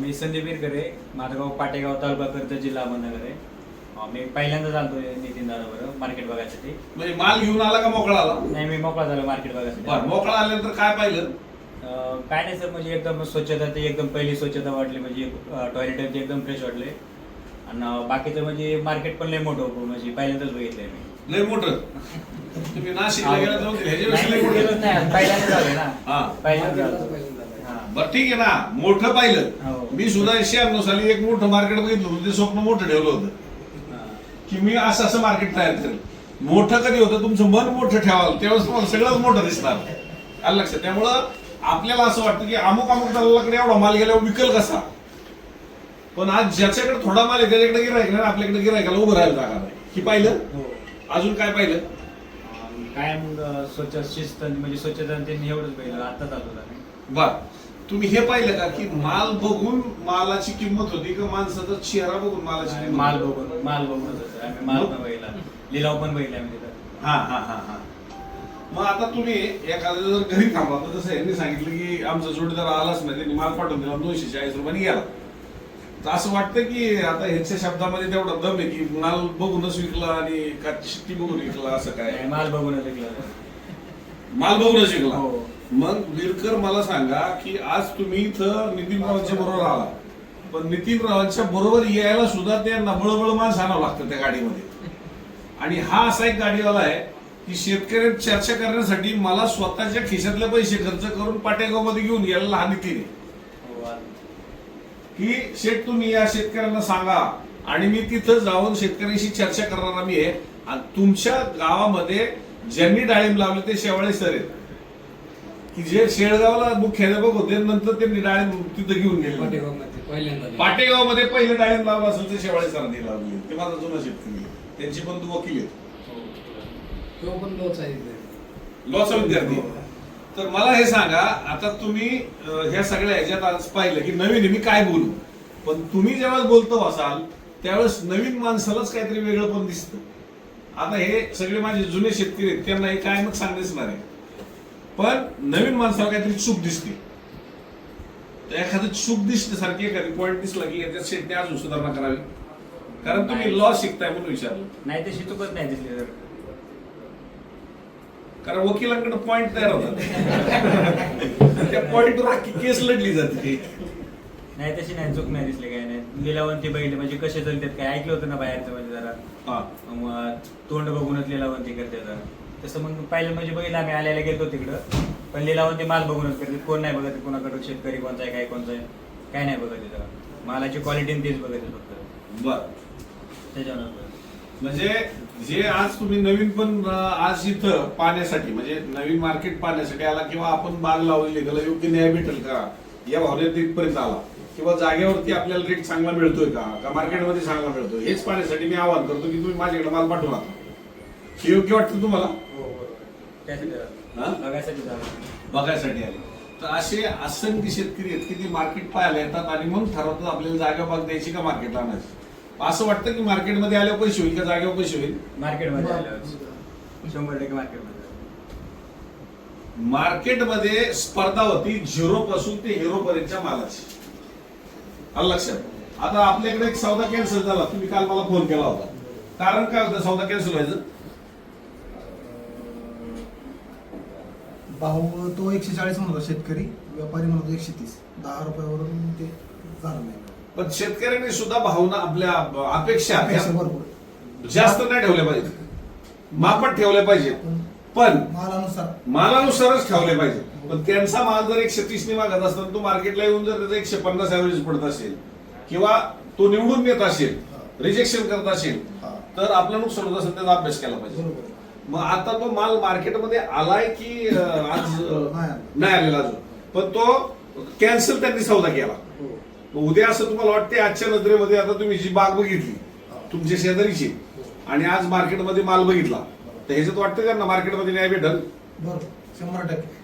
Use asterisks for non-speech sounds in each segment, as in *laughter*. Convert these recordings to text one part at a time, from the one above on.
मी संदीप विरकरे माझं गाव पाटेगाव तालुका कर्जत जिल्हा अहमदनगर आहे. मी पहिल्यांदा चालतो नितीन दादाबरोबर मार्केट बघायसाठी. म्हणजे माल घेऊन आला का मोकळा आला? नाही मी मोकळा झालो मार्केट बर बघायसाठी मोकळा आल्यानंतर काय पाहिलं? अं, काय नाही सर म्हणजे एकदम स्वच्छता ते एकदम पहिली स्वच्छता वाटली म्हणजे टॉयलेट एकदम फ्रेश वाटले. आणि अं, बाकीचं म्हणजे मार्केट पण लय मोठं होतं म्हणजे पहिल्यांदाच बघितलंय मी. लय मोठं? तुम्ही नाशिकला गेला जाऊन ह्याच्यापेक्षा लय नाही, मोठं. गेलोच नाही पहिल्यांदा झालं ना. हा. पहिल्यांदा झालं. बरं ठीक आहे ना. मोठं पाहिलं. हो. मी सुद्धा शहाण्णव साली एक मोठं मार्केट बघितलं होतं ते स्वप्न मोठं ठेवलं होतं. की मी असं असं मार्केट तयार करेल. मोठं कधी होतं? तुमचं मन मोठं ठेवाल त्यावेळेस तुम्हाला सगळंच मोठं दिसणार. आलं लक्षात? त्यामुळं आपल्याला असं वाटतं की अमुक अमुक दलालाकडे एवढा माल गेल्यावर विकल कसा? पण आज ज्याच्याकडे थोडा माल आहे त्याच्याकडे गिरायक नाही आपल्याकडे गिरायकाला उभं राहायला जागा नाही. की पाहिलं? हो. अजून काय पाहिलं? काय मग स्वच्छ शिस्त म्हणजे स्वच्छता त्यांनी एवढंच पाहिलं. आता चालू झालं. बर. तुम्ही हे पाहिलं का की माल बघून मालाची किंमत होती का माणसाचा चेहरा बघून मालाची किंमत माल होती? बघून माल होतं. आम्ही माल पण बघितला. लिलाव पण बघितला आम्ही तिथं. हा हा हा हा. मग आता तुम्ही एखादं जर घरी थांबा तर जसं यांनी सांगितलं की आमचा जोडीदार आलाच नाही त्यांनी माल पाठवून दिला दोनशे चाळीस रुपयाने गेला. तर असं वाटतं की आता ह्याच्या शब्दामध्ये तेवढा दम आहे की माल बघूनच विकला आणि का शिट्टी बघून विकला असं काय? नाही, माल बघूनच विकला. माल बघूनच विकला. हो. मग विरकर मला सांगा की आज तुम्ही इथं नितीन रावांच्या बरोबर आला. पण नितीन रावांच्या बरोबर यायला सुद्धा त्यांना नबळबळ माणसं आणावं लागतं त्या गाडीमध्ये. आणि हा असा एक गाडीवाला आहे की शेतकऱ्यांची चर्चा करण्यासाठी मला स्वतःच्या खिशातले पैसे खर्च करून पाटेगावमध्ये घेऊन गेलेला हा नितीन आहे. की शेठ तुम्ही या शेतकऱ्यांना सांगा. आणि मी तिथं जाऊन शेतकऱ्यांशी चर्चा करणारा मी आहे. आणि तुमच्या गावामध्ये ज्यांनी डाळिंब लावले ते शेवाळे सर आहेत. की जे शेळगावला मुख्याध्यापक होते नंतर त्यांनी डाळिंब तिथं घेऊन गेले. पाटेगावमध्ये पहिल्यांदा पाटेगावमध्ये पहिले डाळिंब लावलं असेल ते शेवाळे सरांनी लावले. ते माझा जुना शेतकरी. आहे. त्यांचे पण तो वकील आहेत तो पण लोच आहे. लॉचा विद्यार्थी तर मला हे सांगा आता तुम्ही अं, ह्या सगळ्या ह्याच्यात आज पाहिलं की नवीन आहे, मी काय बोलू? पण तुम्ही ज्यावेळेस बोलतो असाल त्यावेळेस नवीन माणसालाच काहीतरी वेगळं पण दिसतं. आता हे सगळे माझे जुने शेतकरी आहेत त्यांना हे काय मग सांग दिसणार आहे पण नवीन माणसाला काहीतरी चूक दिसते. तर एखादं चूक दिसण्यासारखी एखादी पॉईंट दिसला की याच्यात शेतने अजून सुधारणा करावी. कारण तुम्ही लॉ शिकताय म्हणून विचारलं. नाही तशी चुकत नाही दिसली तर कारण वकिलांकडे पॉइंट तयार होतात. त्या पॉइंटवर अख्खी केस लढली जाते नाही तशी नाही चूक नाही दिसली काय नाही. लिलावंती बघितली म्हणजे कसे चालतात काय? ऐकलं होतं ना बाहेरचं म्हणजे जरा. हा. मग तोंड बघूनच लिलावंती करते जरा. तसं मग पहिलं म्हणजे बघितलं आम्ही आल्याला गेलो तिकडं. पण लिलावंती माल बघूनच करते कोण नाही बघत कोणाकडे शेतकरी कोणचा आहे काय कोणचा आहे काय नाही बघत जरा मालाची क्वालिटी तेच बघायचं फक्त. बर. बघत. म्हणजे जे आज तुम्ही नवीन पण आज इथं पाण्यासाठी म्हणजे नवीन मार्केट पाहण्यासाठी आला किंवा आपण बाग लावलेली त्याला योग्य न्याय भेटेल का? या भावनेत इथपर्यंत आला. किंवा जागेवरती आपल्याला रेट चांगला मिळतोय का? का मार्केटमध्ये चांगला मिळतोय? हेच पाहण्यासाठी मी आवाहन करतो की तुम्ही माझ्याकडे माल पाठवू. नका हे योग्य वाटतं तुम्हाला? बघायसाठी आले. तर असे असंख्य शेतकरी आहेत की ते मार्केट पाहायला येतात आणि मग ठरवतात आपल्याला जागा बाग द्यायची का मार्केटला आणायची? असं वाटतं की मार्केटमध्ये आल्यावर पैसे होईल का जागेवर पैसे होईल? मार्केटमध्ये आल्यावर. शंभर टक्के मार्केटमध्ये मार्केटमध्ये स्पर्धा होती झिरो पासून ते हिरो पर्यंतच्या मालाची. आलं लक्षात? आता आपल्याकडे एक सौदा कॅन्सल झाला. तुम्ही काल मला फोन केला होता. कारण काय होतं? सौदा कॅन्सल व्हायचं? भाऊ तो एकशे चाळीस म्हणत शेतकरी व्यापारी म्हणत एकशे तीस. दहा रुपयावरून ते झालं नाही. पण शेतकऱ्यांनी सुद्धा भावना आपल्या अपेक्षा अपेक्षा भरपूर. जास्त नाही ठेवल्या पाहिजे मापट ठेवल्या पाहिजेत. पण पण मालानुसार. मालानुसारच ठेवले पाहिजे पण त्यांचा माल जर एकशे तीसने मागत असताना तो मार्केटला येऊन जर त्याचा एकशे पन्नास ऍव्हरेज पडत असेल किंवा तो निवडून येत असेल रिजेक्शन करत असेल हा. तर आपलं नुकसान होत असेल त्याचा अभ्यास केला पाहिजे. बरोबर. मग आता तो माल मार्केटमध्ये आलाय की अं, आज अं, नाही आला. नाही आलेला अजून पण तो कॅन्सल त्यांनी सौदा केला हो. मग उद्या असं तुम्हाला वाटते आजच्या नजरेमध्ये आता तुम्ही जी बाग बघितली. तुमच्या शेजारीची आणि आज मार्केटमध्ये माल बघितला तर ह्याच्यात वाटतं त्यांना मार्केटमध्ये न्याय भेटल बरोबर शंभर टक्के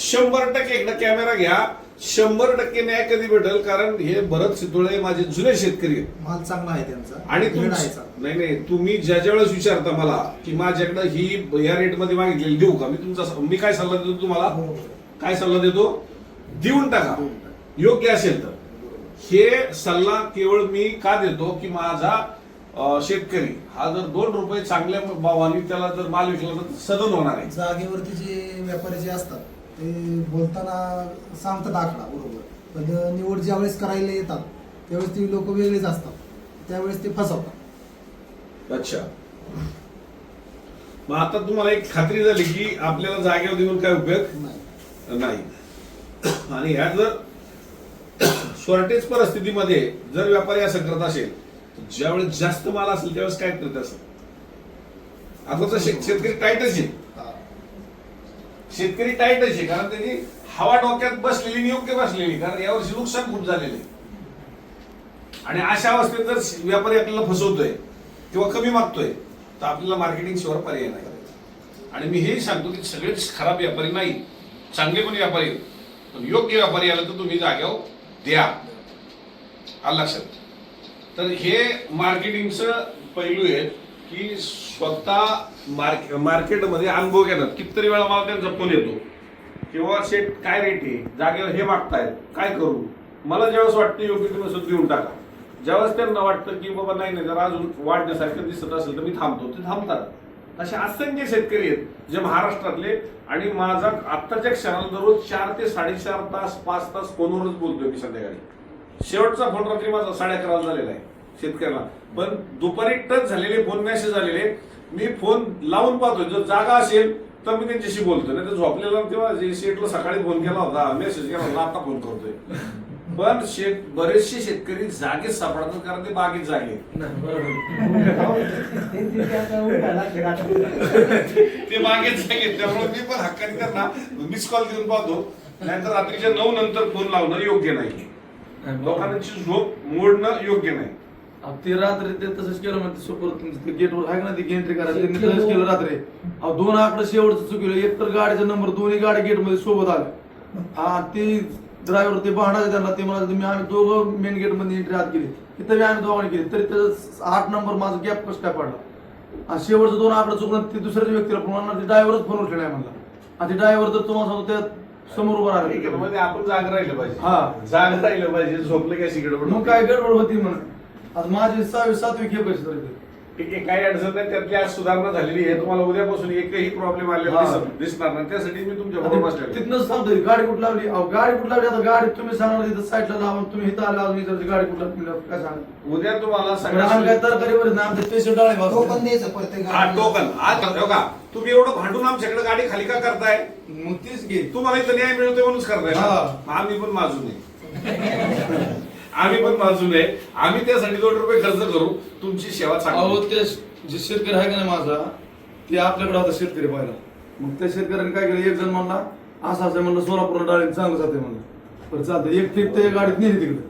शंभर टक्के एकदा कॅमेरा घ्या शंभर टक्के न्याय कधी भेटेल? कारण हे भरत सिद्धोळे माझे जुने शेतकरी आहेत. माल चांगला आहे त्यांचा. आणि आहे चांगला. नाही नाही तुम्ही ज्या ज्या वेळेस विचारता मला की माझ्याकडे ही या रेटमध्ये मागितलेली देऊ का? मी तुमचा मी काय सल्ला देतो तुम्हाला? बरोबर. काय सल्ला देतो? देऊन टाका. योग्य असेल तर. हे सल्ला केवळ मी का देतो की माझा अं, शेतकरी हा जर दोन रुपये चांगल्या भावाने त्याला जर माल विकला तर सदन होणार आहे. जागेवरती जे व्यापारी जे असतात ते बोलताना सांगतात आकडा बरोबर. पण निवड ज्यावेळेस करायला येतात त्यावेळेस ती लोक वेगळीच असतात. त्यावेळेस ते फसवतात. अच्छा. मग आता तुम्हाला एक खात्री झाली की आपल्याला जागेवर देऊन काय उपयोग? नाही. नाही. आणि ह्या जर शॉर्टेज परिस्थितीमध्ये जर व्यापारी असं करत असेल तर ज्यावेळेस जास्त माल असेल त्यावेळेस काय करत असेल? आता शेतकरी टाईटच आहे. शेतकरी टाईटच आहे कारण त्यांनी हवा डोक्यात बसलेली आणि योग्य बसलेली. कारण यावर्षी नुकसान खूप झालेलं आहे. आणि अशा अवस्थेत जर व्यापारी आपल्याला फसवतोय किंवा कमी मागतोय तर आपल्याला मार्केटिंग शिवाय पर्याय नाही आणि मी हेही सांगतो की सगळेच खराब व्यापारी नाही चांगले पण व्यापारी आहेत. पण योग्य व्यापारी आला तर तुम्ही जाग्यावर हो. द्या. आला लक्षात. तर हे मार्केटिंगचं पैलू आहे की स्वतः मार्क मार्केटमध्ये अनुभव घेतात. कितीतरी वेळा मला त्यांचा फोन येतो. किंवा शेट काय रेट आहे? जागेवर हे मागतायत. काय करू? मला ज्यावेळेस वाटतं योग्य तुम्ही सुद्धा देऊन टाका. ज्यावेळेस त्यांना वाटतं की बाबा नाही नाही जर अजून वाढण्यासारखं दिसत असेल तर मी थांबतो. ते थांबतात. असे असंख्य शेतकरी आहेत जे महाराष्ट्रातले आणि माझा आत्ताच्या क्षणाला दररोज चार ते साडेचार तास पाच तास फोनवरच बोलतोय मी संध्याकाळी. शेवटचा फोन रात्री माझा साडे अकराला झालेला आहे. शेतकऱ्याला. पण दुपारी टच झालेले फोन मेसेज आलेले मी फोन लावून पाहतोय. जर जागा असेल तर मी त्यांच्याशी बोलतोय. नाही तर झोपलेला तेव्हा जे शेटला सकाळी फोन केला होता मेसेज केला होता आता फोन करतोय. पण शेत बरेचसे शेतकरी जागेत सापडतात कारण ते बागेत जागे *laughs* ते बागेत जागे त्यामुळे मी पण हक्काने त्यांना मिस कॉल देऊन पाहतो. नाहीतर रात्रीच्या नऊ नंतर फोन लावणं योग्य नाही. लोकांची झोप मोडणं योग्य नाही. अहो, ते रात्री ते तसंच केलं म्हणते सुपर गेटवर आहे ना ती एंट्री करा त्यांनी तसंच केलं. रात्री. अहो दोन आकडे शेवटचं चुकलं. एक तर गाडीचा नंबर दोन्ही गाडी गेटमध्ये सोबत आले हा ते ड्रायव्हर ते भांडायचे त्यांना ते म्हणाले तुम्ही आम्ही दोघं मेन गेटमध्ये एंट्री आत केली. तिथं बी आम्ही दोघांनी केली. तरी त्याचा आठ नंबर माझा गॅप कसं काय पडला. आणि शेवटचं दोन आकडे चुकलं ते दुसऱ्याच व्यक्तीला फोन म्हणणार ते ड्रायव्हरच फोन उठले नाही म्हणला. आणि ते ड्रायव्हर तर तुम्हाला सांगतो त्या समोर उभा राहिला. आपण जाग राहिलं पाहिजे. हा. जाग राहिलं पाहिजे झोपलं काय सिगरेट मग काय गडबड होती म्हणून. आता माझी सहावी सातवी खेप. ठीक आहे काही अडचण नाही त्यातली आज सुधारणा झालेली आहे तुम्हाला उद्यापासून एकही प्रॉब्लेम आलेला हा. दिसत- दिसणार नाही त्यासाठी मी तुमच्या बरोबर बसलेलो तिथनंच सांगतोय गाडी कुठं लावली अहो गाडी कुठं लावली आता गाडी तुम्ही सांगणार तिथं साईडला लावा तुम्ही इथं आला अजून इथं गाडी कुठं लावली काय सांगा उद्या तुम्हाला आम्ही काय सगळ्या तरकारी वर आमचे पेशंट डाळे तो भाजले. पण द्यायचं प्रत्येक हा गाडीला. टोकन आज हो का तुम्ही एवढं भांडून आमच्याकडे गाडी खाली का करताय मग तीच घे तुम्हाला इथं न्याय मिळतोय म्हणूनच करताय ना? हा. मग आम्ही पण माजून आहे *laughs* आम्ही पण माजून आहे. आम्ही त्यासाठी दोन रुपये खर्च करू. तुमची सेवा अहो चांगली ते जे शेतकरी आहे का नाही माझा ते आपल्याकडे होता शेतकरी पाहिला. मग त्या शेतकऱ्याने काय केलं? एक जण म्हणला असं असं म्हणलं सोलापूरला डाळी चांगलं जाते म्हणलं. बरं चालतं एक ट्रिप त्या गाडीत नेली तिकडे.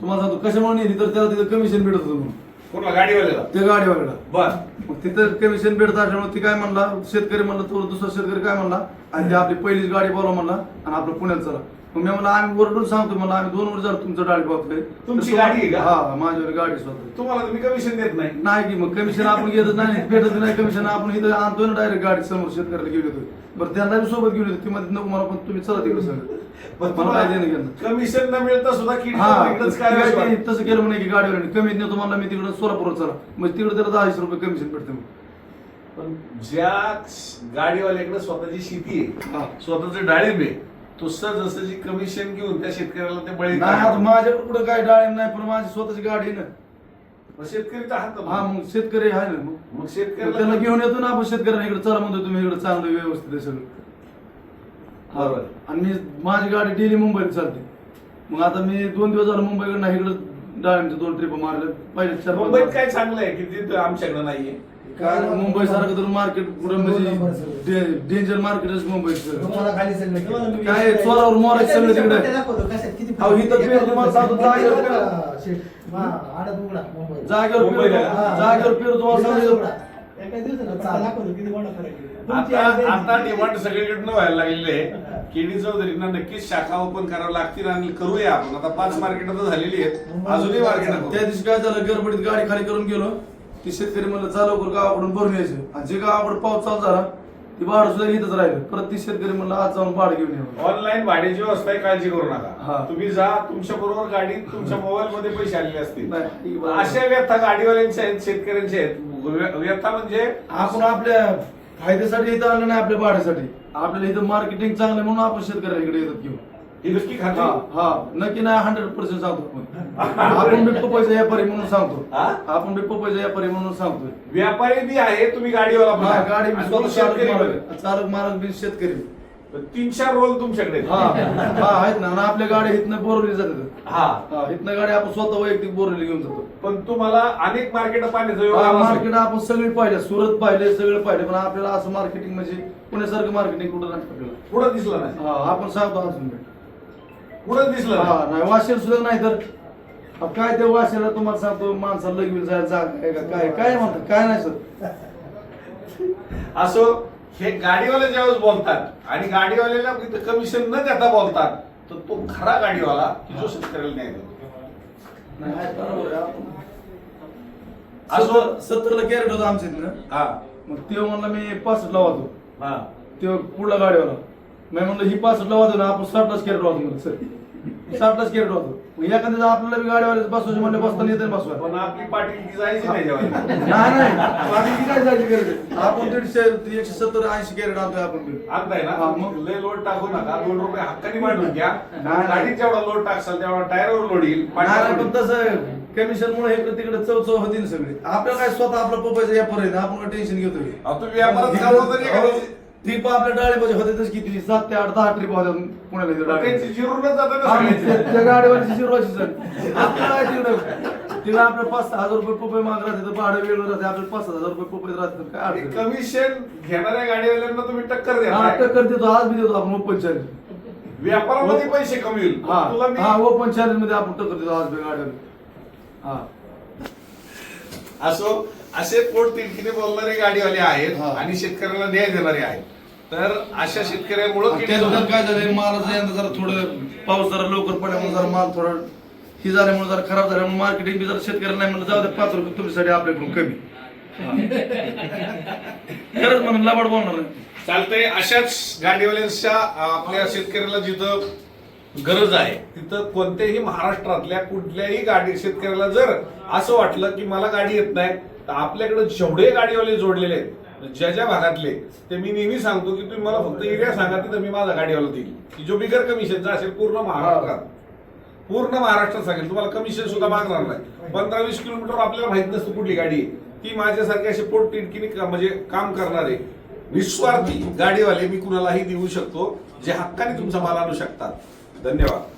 तुम्हाला सांगतो कशामुळे नेली? तर त्याला तिथं कमिशन भेटत होतं म्हणून. कोणाला? गाडीवाल्याला? त्या गाडीवाल्याला. बर. मग तिथं कमिशन भेटत असल्यामुळे ती काय म्हणला? शेतकरी म्हणला तो दुसरा शेतकरी काय म्हणला? आणि ते आपली पहिलीच गाडी बोलवा म्हणला आणि आपलं पुण्यात चला. मग मी म्हणलं आम्ही ओरडून सांगतो म्हणलं आम्ही दोन वर्ष झालं तुमचं डाळी बघतोय तुमची गाडी आहे का? हा माझ्यावर गाडी स्वतः. तुम्हाला तुम्ही कमिशन देत नाही. नाही की मग कमिशन आपण घेतच नाही भेटत नाही कमिशन आपण इथं आणतोय ना डायरेक्ट गाडी समोर शेतकऱ्याला घेऊन येतोय. बरं त्यांना बी सोबत घेऊन येतो. ती नको मला पण तुम्ही चला तिकडे सगळं. मला काय देणं घेणं. कमिशन न मिळता सुद्धा किडी हा इकडंच काय काय वाटतं? ते तसं केलं म्हणे की गाडीवर कमीत नाही तुम्हाला मी तिकडे सोलापूर चला. मग तिकडे त्याला दहाशे रुपये कमिशन भेटते मग. पण ज्या गाडीवाल्याकडे स्वतःची शेती आहे हा. स्वतःचं डाळिंब आहे तो सहज कमिशन घेऊन त्या शेतकऱ्याला ते बळी नाही आता. माझ्याकडे कुठं काय डाळिंब नाही पण माझी स्वतःची गाडी आहे ना मग शेतकरी तर हात हा मग शेतकरी आहे ना मग मग त्याला शेतकऱ्याला घेऊन येतो ना आपण शेतकऱ्यांना इकडे चला म्हणतो तुम्ही इकडे चांगलं व्यवस्थित आहे सगळं. बरोबर. आणि मी माझी गाडी डेली मुंबईत चालते मग आता मी दोन दिवस झालं मुंबईकडे नाही इकडे डाळिंबच्या दोन ट्रिप मारले पहिले चार मुंबईत. काय चांगलं आहे की तिथं आमच्याकडे नाहीये काय मुंबई सारखं तर मार्केट पुढं. म्हणजे डेंजर मार्केटच. तुम्हाला खाली सगळं. काय चोरावर मोरायचं सगळं तिकडे पेर तुम्हाला सांगतो, जागेवर. जागेवर मुंबईला. पेरू- हा. जागेवर पेरू तुम्हाला सांगतो. आता. डिमांड सगळीकडनं व्हायला लागलेली आहे केडी चौधरींना नक्कीच शाखा ओपन करावं लागतील आणि करूया आपण आता पाच मार्केट आता झालेली आहेत अजूनही मार्केट त्या दिवशी काय झालं गडबडीत गाडी खाली करून गेलो ती शेतकरी म्हणलं चालू कर गावाकडून भरून यायचं. आणि जे गावाकडे पाऊस चालू झाला ती भाडं सुद्धा इथंच राहिलं. परत ती शेतकरी म्हणलं आज जाऊन भाडं घेऊन ये. ऑनलाईन भाड्याची व्यवस्था आहे काळजी करू हा. नका तुम्ही जा तुमच्या बरोबर गाडीत तुमच्या मोबाईल मध्ये पैसे आलेले असतील. अशा व्यथा गाडीवाल्यांच्या आहेत शेतकऱ्यांच्या आहेत. व्य- व्यथा म्हणजे आपण आपल्या फायद्यासाठी इथं आलं नाही आपल्या भाड्यासाठी. आपल्याला इथं मार्केटिंग चांगलं म्हणून आपण शेतकऱ्याला इकडे येतात घेऊन ही नक्की हा हा. नक्की नाही हंड्रेड पर्सेंट सांगतो. आपण बी पपईचा व्यापारी म्हणून सांगतो? आपण बी पपईचा व्यापारी म्हणून सांगतोय. व्यापारी बी आहे तुम्ही गाडीवाला पण हा, आहे. गाडी बी आणि स्वतः तुम्ही चालक शेतकरी पण आहे. मालक चालक मालक बी शेतकरी. तीन चार रोल तुमच्याकडे आहेत. हा हा आहेत ना. आणि आपल्या गाड्या इथनं बोरवली जातात. हा. हा इथनं गाडी आपण स्वतः वैयक्तिक बोरवली घेऊन जातो. पण तुम्हाला अनेक मार्केट पाण्याचं असेल. मार्केट आपण सगळी पाहिले सुरत पाहिले सगळं पाहिले. पण आपल्याला असं मार्केटिंग म्हणजे पुण्यासारखं मार्केटिंग कुठं नाही आपल्याला. कुठं दिसलं नाही. हा आपण सांगतो अजून. बी. कुठं दिसलं हा नाही नाही सुद्धा नाही तर. अहो, काय ते वाशेला तुम्हाला सांगतो माणसाला लगवीन जायला जागा आहे का? काय काय म्हणतात? काय नाही सर. असो हे गाडीवाले ज्यावेळेस बोलतात आणि गाडीवाल्याला इथं कमिशन न देता बोलतात तर तो खरा गाडीवाला की जो शेतकऱ्याला न्याय देतो. नाही आहे, बरोबर आहे. आपण- असो. सत्तर- सत्तरला कॅरेट होतं आमच्या इथनं. हा. मग ते म्हणलं मी पासष्ट लावतो. हा. ते पुढला गाडीवाला. मी म्हणलं ही पासष्ट लावतो ना आपण साठलाच कॅरेट म्हणलं सर साठलाच कॅरेट मग एखाद्या आपल्याला बी गाडीवाले बसवायचे म्हणले बसताना येते बसवाय पण आपली पाटील जायची नाही जेवायला. *laughs* नाही ती काय जायची? आपण दीडशे एकशे सत्तर ऐंशी कॅरेट आणतोय आपण. आणताय ना हा, मग. लय लोड टाकू नका. दोन रुपये हक्कानी वाढवून घ्या. नाही. गाडीत जेवढा लोड टाकसाल तेवढा टायरवर लोड येईल. पण तसं कमिशन मुळे इकडे तिकडे चव चव होती सगळी. आपल्याला काय स्वतः आपला पप्पाचा व्यापार आहे ना आपण टेन्शन घेतोय? ट्रिप आपल्या डाळीबाजी होते किती? सात ते आठ दहा ट्रिप होत्या पुण्याला इथं डाळीबाजी. त्यांची जिरूनच जातात ना मग सगळ्यांची. ते- त्या गाडीवरची शिरवाची सर. आपल्याला काय तिकडं? तिकडे आपल्या पाच सहा हजार रुपये पपई माग राहते तर भाडं वेगळं राहते आपल्याला पाच हजार रुपये पपई राहते तर काय आणि अडचण? नाही. कमिशन घेणाऱ्या गाडीवाल्यांना तुम्ही टक्कर हा, देता टक्कर देतो. आज बी देतो आपण ओपन चार्ज व्यापारामध्ये पैसे कमी होईल. हा. तुला मी हा ओपन चार्जमध्ये आपण टक्कर देतो आज बी गाडीवर हा. असो असे पोट तिडकीने बोलणारे गाडीवाले आहेत हा. आणि शेतकऱ्याला न्याय देणारे आहेत तर अशा शेतकऱ्यामुळं काय मालाचं यंदा जरा थोडं पाऊस जरा लवकर पडल्यामुळे जरा माल थोडा ही झाल्यामुळे जरा खराब झाल्यामुळे मार्केटिंग बी जरा शेतकऱ्याला नाही म्हणलं जाऊ दे पाच रुपये तुमच्यासाठी आपल्याकडून कमी *laughs* खरंच म्हणून लाबाड बोलणार नाही. चालतंय अशाच गाडीवाल्यांच्या आपल्या शेतकऱ्याला जिथं गरज आहे तिथं कोणत्याही महाराष्ट्रातल्या कुठल्याही गाडी शेतकऱ्याला जर असं वाटलं की मला गाडी येत नाही तर आपल्याकडे जेवढे गाडीवाले जोडलेले आहेत म्हणजे ज्या ज्या भागातले ते मी नेहमी सांगतो की तुम्ही मला फक्त एरिया सांगा तर मी माझा गाडीवाला देईल. की जो बिगर कमिशनचा असेल पूर्ण महाराष्ट्रात. पूर्ण महाराष्ट्रात सांगेल. तुम्हाला कमिशन सुद्धा मागणार नाही. पंधरा वीस किलोमीटर आपल्याला माहीत नसतं कुठली गाडी आहे. ती माझ्यासारखी असे पोट तिडकीने म्हणजे काम करणारे निस्वार्थी गाडीवाले मी कुणालाही देऊ शकतो जे हक्काने तुमचा माल आणू शकतात. धन्यवाद.